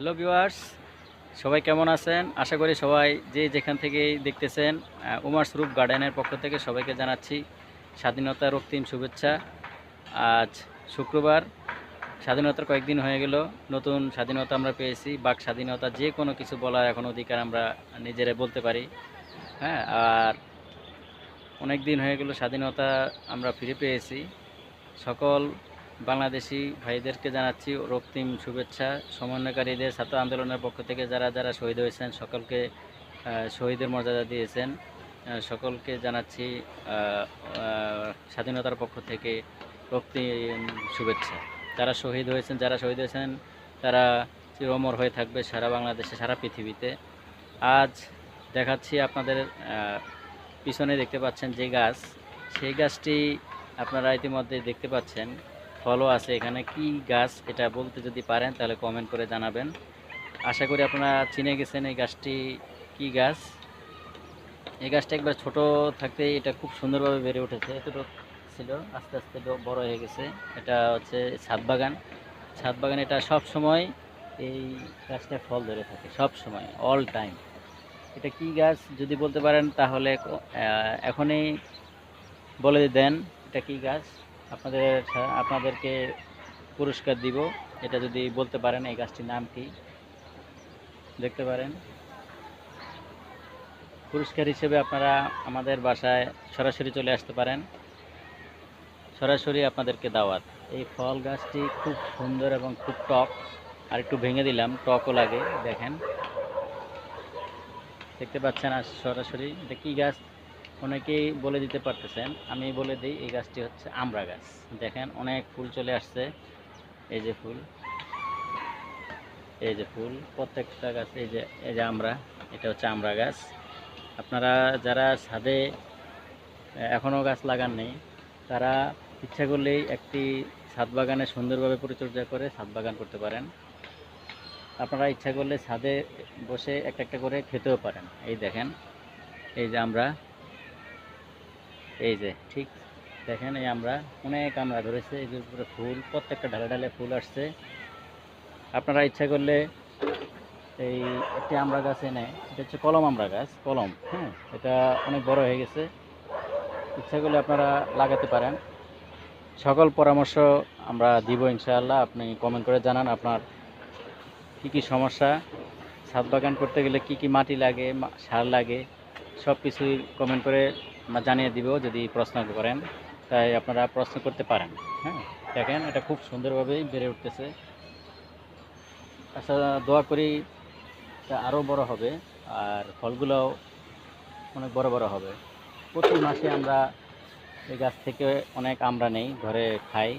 Hello viewers, সবাই কেমন আছেন? আশা করি সবাই যে যেখান থেকেই দেখতেছেন উমার স্বরূপ গার্ডেনের পক্ষ থেকে সবাইকে জানাচ্ছি স্বাধীনতার রক্তিম শুভেচ্ছা। আজ শুক্রবার, স্বাধীনতার কয়েকদিন হয়ে গেল, নতুন স্বাধীনতা আমরা পেয়েছি, বাক স্বাধীনতা যে কোনো কিছু বলার এখন অধিকার আমরা নিজেরাই বলতে পারি। হ্যাঁ আর অনেক দিন হয়ে গেল স্বাধীনতা আমরা ফিরে পেয়েছি। সকল বাংলাদেশি ভাইদেরকে জানাচ্ছি রক্তিম শুভেচ্ছা। সমন্বয়কারীদের ছাত্র আন্দোলনের পক্ষ থেকে যারা যারা শহীদ হয়েছেন, সকলকে শহীদের মর্যাদা দিয়েছেন সকলকে জানাচ্ছি স্বাধীনতার পক্ষ থেকে রক্তিম শুভেচ্ছা। যারা শহীদ হয়েছেন, যারা শহীদ হয়েছেন, তারা চিরমর হয়ে থাকবে সারা বাংলাদেশে, সারা পৃথিবীতে। আজ দেখাচ্ছি আপনাদের পিছনে দেখতে পাচ্ছেন যে গাছ। সেই গাছটি আপনারা ইতিমধ্যে দেখতে পাচ্ছেন। ফলও আছে এখানে। কি গাছ এটা বলতে যদি পারেন তাহলে কমেন্ট করে জানাবেন। আশা করি আপনারা চিনে গেছেন এই গাছটি কি গাছ। এই গাছটা একবার ছোট থাকতে এটা খুব সুন্দরভাবে বেড়ে উঠেছে। এতটুকু ছিল, আস্তে আস্তে বড় হয়ে গেছে। এটা হচ্ছে ছাদ বাগান। ছাদ বাগান এটা সব সময় এই গাছটা ফল ধরে থাকে, সব সময় অল টাইম এটা কি গাছ যদি বলতে পারেন তাহলে এখনই বলে দেন এটা কি গাছ। আপনাদের, আপনাদেরকে পুরস্কার দিব। এটা যদি বলতে পারেন, এই গাছটির নাম কি? দেখতে পারেন। পুরস্কার হিসেবে আপনারা আমাদের বাসায় সরাসরি চলে আসতে পারেন। সরাসরি আপনাদেরকে দাওয়াত। এই ফল গাছটি খুব সুন্দর এবং খুব টক। আর একটু ভেঙে দিলাম, টকও লাগে, দেখেন। দেখতে পাচ্ছেন আর সরাসরি। এটা কী গাছ? অনেকেই বলে দিতে পারতেছেন, আমি বলে দিই এই গাছটি হচ্ছে আমড়া গাছ। দেখেন অনেক ফুল চলে আসছে, এই যে ফুল, এই যে ফুল, প্রত্যেকটা গাছ, এই যে এই যে আমরা, এটা হচ্ছে আমড়া গাছ। আপনারা যারা ছাদে এখনও গাছ লাগান নেই, তারা ইচ্ছা করলেই একটি ছাদ বাগানে সুন্দরভাবে পরিচর্যা করে ছাদ বাগান করতে পারেন। আপনারা ইচ্ছা করলে ছাদে বসে একটা একটা করে খেতেও পারেন। এই দেখেন, এই যে আমরা এই যে, ঠিক দেখেন এই আমরা অনেক আমরা ধরেছে, এই যে উপরে ফুল, প্রত্যেকটা ঢালে ঢালে ফুল আসছে। আপনারা ইচ্ছা করলে এই একটি আমরা গাছ এনে, এটা হচ্ছে কলম আমরা গাছ, কলম হ্যাঁ এটা অনেক বড় হয়ে গেছে। ইচ্ছা করলে আপনারা লাগাতে পারেন। সকল পরামর্শ আমরা দিব ইনশাআল্লাহ, আপনি কমেন্ট করে জানান আপনার কী কী সমস্যা। ছাদ বাগান করতে গেলে কি কি মাটি লাগে সার লাগে সব কিছুই কমেন্ট করে জানিয়ে দিব যদি প্রশ্ন করেন, তাই আপনারা প্রশ্ন করতে পারেন। হ্যাঁ দেখেন, এটা খুব সুন্দরভাবেই বেড়ে উঠতেছে। আচ্ছা দোয়া করি আরও বড় হবে, আর ফলগুলোও অনেক বড় বড় হবে। প্রতি মাসে আমরা এই গাছ থেকে অনেক আমরা নেই, ঘরে খাই।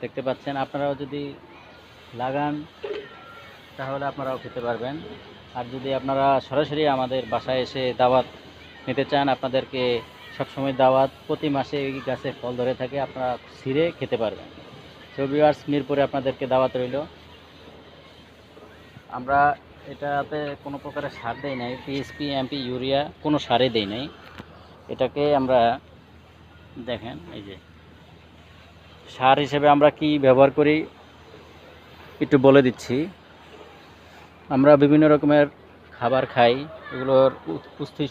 দেখতে পাচ্ছেন, আপনারাও যদি লাগান, তাহলে আপনারাও খেতে পারবেন। আর যদি আপনারা সরাসরি আমাদের বাসায় এসে দাওয়াত নিতে চান, আপনাদেরকে সবসময় দাওয়াত প্রতি মাসে এই গাছে ফল ধরে থাকে, আপনারা ছিঁড়ে খেতে পারবেন। তো ভিউয়ার্স মিরপুরে আপনাদেরকে দাওয়াত রইল। আমরা এটাতে কোনো প্রকারের সার দেই নাই পিএসপি এমপি ইউরিয়া কোনো সারে দেই নাই। এটাকে আমরা দেখেন, এই যে সার হিসেবে আমরা কি ব্যবহার করি একটু বলে দিচ্ছি। আমরা বিভিন্ন রকমের খাবার খাই, এগুলোর পুষ্টি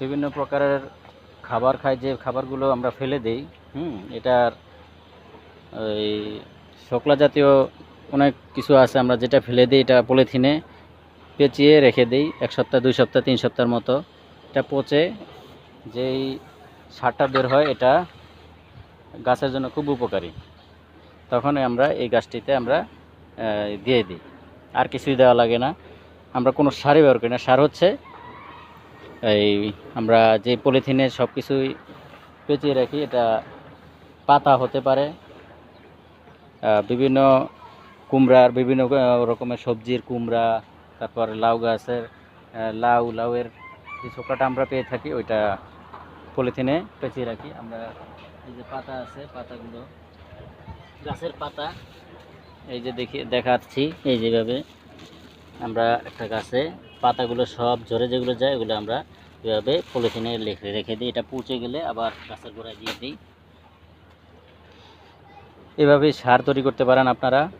বিভিন্ন প্রকারের খাবার খাই, যে খাবারগুলো আমরা ফেলে দেই, হুম, এটার এই শোকলা জাতীয় অনেক কিছু আছে, আমরা যেটা ফেলে দিই, এটা পলিথিনে পেঁচিয়ে রেখে দিই, এক সপ্তাহ, দুই সপ্তাহ, তিন সপ্তাহের মতো। এটা পচে, যেই সারটা বের হয়, এটা গাছের জন্য খুব উপকারী। তখন আমরা এই গাছটিতে আমরা দিয়ে দিই। আর কিছুই দেওয়া লাগে না। আমরা কোনো সারই ব্যবহার করি না। সার হচ্ছে এই আমরা যে পলিথিনে সব কিছুই পেঁচিয়ে রাখি, এটা পাতা হতে পারে বিভিন্ন কুমড়ার বিভিন্ন রকমের সবজির কুমড়া, তারপর লাউ গাছের লাউ, লাউয়ের যে ছোকরাটা আমরা পেয়ে থাকি, ওইটা পলিথিনে পেঁচিয়ে রাখি। আমরা এই যে পাতা আছে, পাতাগুলো, গাছের পাতা, এই যে দেখি, দেখাচ্ছি, এই যেভাবে। আমরা একটা গাছে পাতাগুলো সব ঝরে যেগুলো যায়, ওগুলো আমরা এভাবে পলিথিনে রেখে রেখে দিই। এটা পচে গেলে আবার গাছের গোড়ায় দিয়ে দিই। এভাবে সার তৈরি করতে পারেন আপনারা।